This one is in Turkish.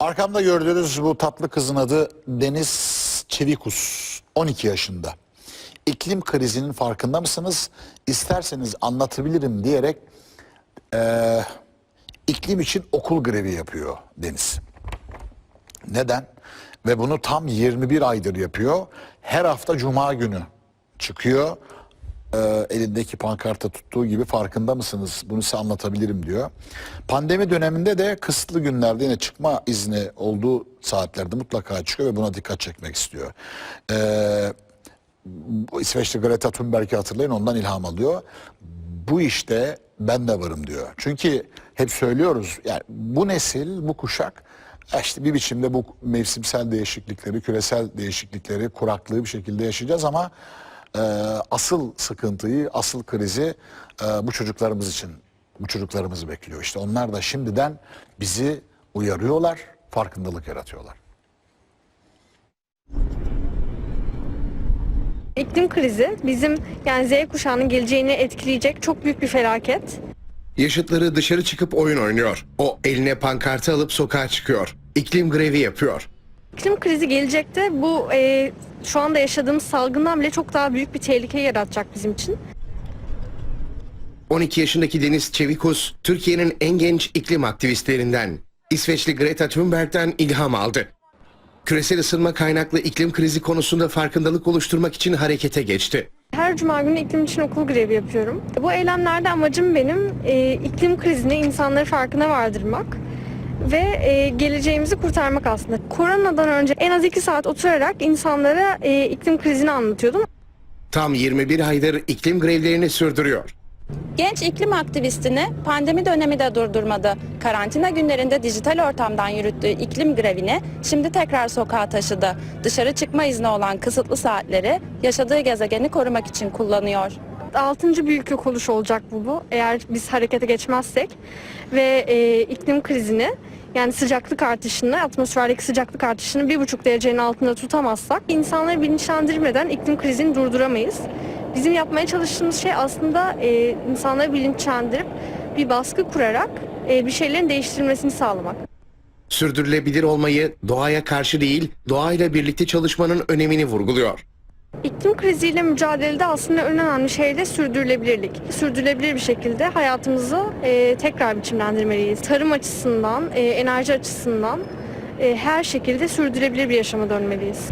Arkamda gördüğünüz bu tatlı kızın adı Deniz Çevikus. 12 yaşında. İklim krizinin farkında mısınız? İsterseniz anlatabilirim diyerek eee, iklim için okul grevi yapıyor Deniz. Neden? Ve bunu tam 21 aydır yapıyor. Her hafta cuma günü çıkıyor. Ee, elindeki pankarta tuttuğu gibi farkında mısınız? Bunu size anlatabilirim diyor. Pandemi döneminde de kısıtlı günlerde yine çıkma izni olduğu saatlerde mutlaka çıkıyor ve buna dikkat çekmek istiyor. Bu İsveçli Greta Thunberg'i hatırlayın ondan ilham alıyor. Bu işte ben de varım diyor. Çünkü hep söylüyoruz yani bu nesil, bu kuşak e işte bir biçimde bu mevsimsel değişiklikleri, küresel değişiklikleri, kuraklığı bir şekilde yaşayacağız ama e, asıl sıkıntıyı, asıl krizi e, bu çocuklarımız için, bu çocuklarımızı bekliyor. İşte onlar da şimdiden bizi uyarıyorlar, farkındalık yaratıyorlar. İklim krizi bizim yani Z kuşağının geleceğini etkileyecek çok büyük bir felaket. Yaşıtları dışarı çıkıp oyun oynuyor. O eline pankartı alıp sokağa çıkıyor. İklim grevi yapıyor. İklim krizi gelecekte bu e, şu anda yaşadığımız salgından bile çok daha büyük bir tehlike yaratacak bizim için. 12 yaşındaki Deniz Çevikus, Türkiye'nin en genç iklim aktivistlerinden. İsveçli Greta Thunberg'den ilham aldı. Küresel ısınma kaynaklı iklim krizi konusunda farkındalık oluşturmak için harekete geçti. Her cuma günü iklim için okul grevi yapıyorum. Bu eylemlerde amacım benim e, iklim krizini insanları farkına vardırmak ve e, geleceğimizi kurtarmak aslında. Koronadan önce en az 2 saat oturarak insanlara e, iklim krizini anlatıyordum. Tam 21 aydır iklim grevlerini sürdürüyor. Genç iklim aktivistini pandemi dönemi de durdurmadı. Karantina günlerinde dijital ortamdan yürüttüğü iklim grevini şimdi tekrar sokağa taşıdı. Dışarı çıkma izni olan kısıtlı saatleri yaşadığı gezegeni korumak için kullanıyor. Altıncı büyük yok oluş olacak bu bu. Eğer biz harekete geçmezsek ve e, iklim krizini yani sıcaklık artışını, atmosferdeki sıcaklık artışını bir buçuk derecenin altında tutamazsak insanları bilinçlendirmeden iklim krizini durduramayız. Bizim yapmaya çalıştığımız şey aslında e, insanları bilinçlendirip bir baskı kurarak e, bir şeylerin değiştirilmesini sağlamak. Sürdürülebilir olmayı doğaya karşı değil, doğayla birlikte çalışmanın önemini vurguluyor. İklim kriziyle mücadelede aslında en önemli şey de sürdürülebilirlik. Sürdürülebilir bir şekilde hayatımızı e, tekrar biçimlendirmeliyiz. Tarım açısından, e, enerji açısından e, her şekilde sürdürülebilir bir yaşama dönmeliyiz.